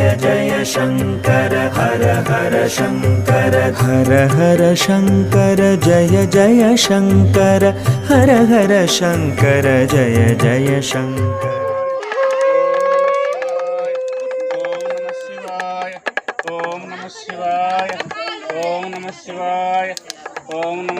य जय शङ्कर हर हर शङ्कर। हर हर शङ्कर जय जय शङ्कर। हर हर शङ्कर जय जय शङ्कर। ॐ नमः शिवाय ॐ नमः शिवाय ॐ स्वाय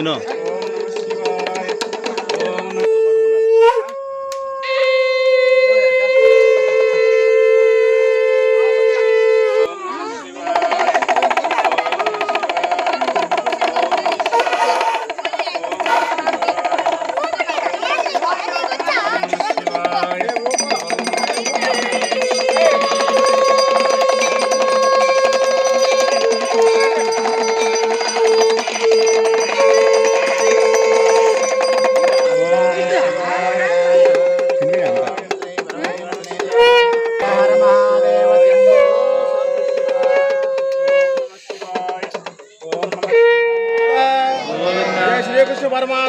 you know.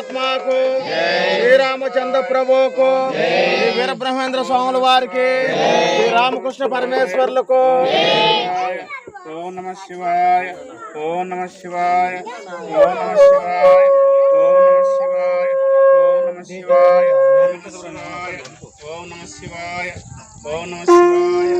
परमात्मा को श्री रामचंद्र प्रभु को श्री वीर ब्रह्मेंद्र स्वामी వారికి శ్రీ రామకృష్ణ పరమేశ్వర్లకు ఓం నమ శివాయ ఓం నమ శివాయ ఓం నమ శివాయ ఓం నమ శివాయ ఓం నమ శివాయ ఓం నమ శివాయ ఓం నమ శివాయ ఓం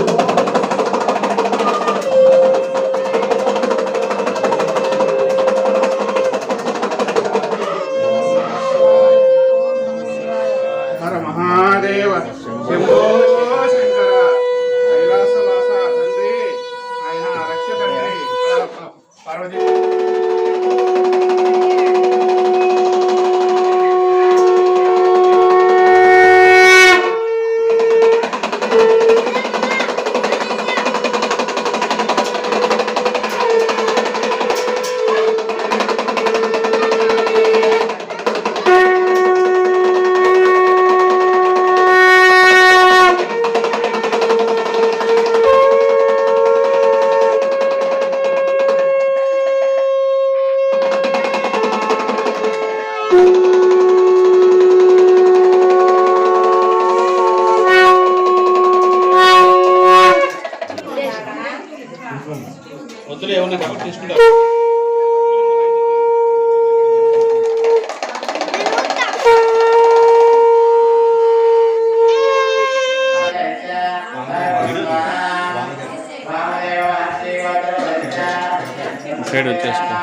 వద్దులే ఏమన్నా కాబట్టి తీసుకుంటా సైడ్ వచ్చేస్తా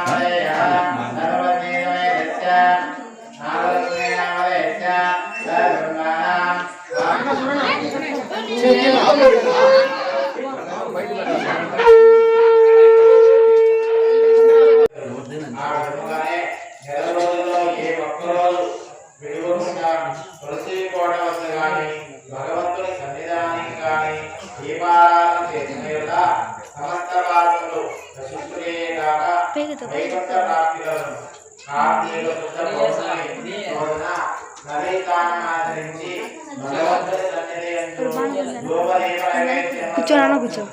సమస్త పాపములు నశించునే గాక వైకుంఠ ప్రాప్తిలను కార్తీక శుద్ధ పౌర్ణమి రోజున నదీతాన్ని ఆచరించి సన్నిధి యందు ధూపదీప నైవేద్యములను కూర్చోనా కూర్చో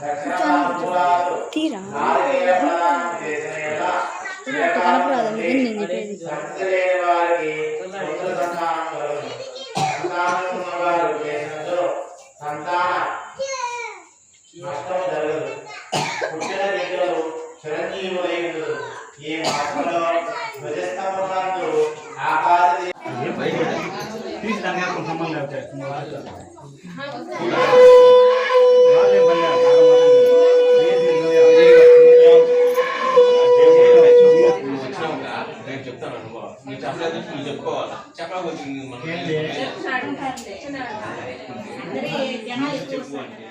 తీరా నాలుగేయ కనపరాదు అందుకని నేను చెప్పేది వారికి సంతానం కలుగును. సంతానం ఉన్నవారు చేసినచో సంతాన నష్టము జరుగుతుంది one.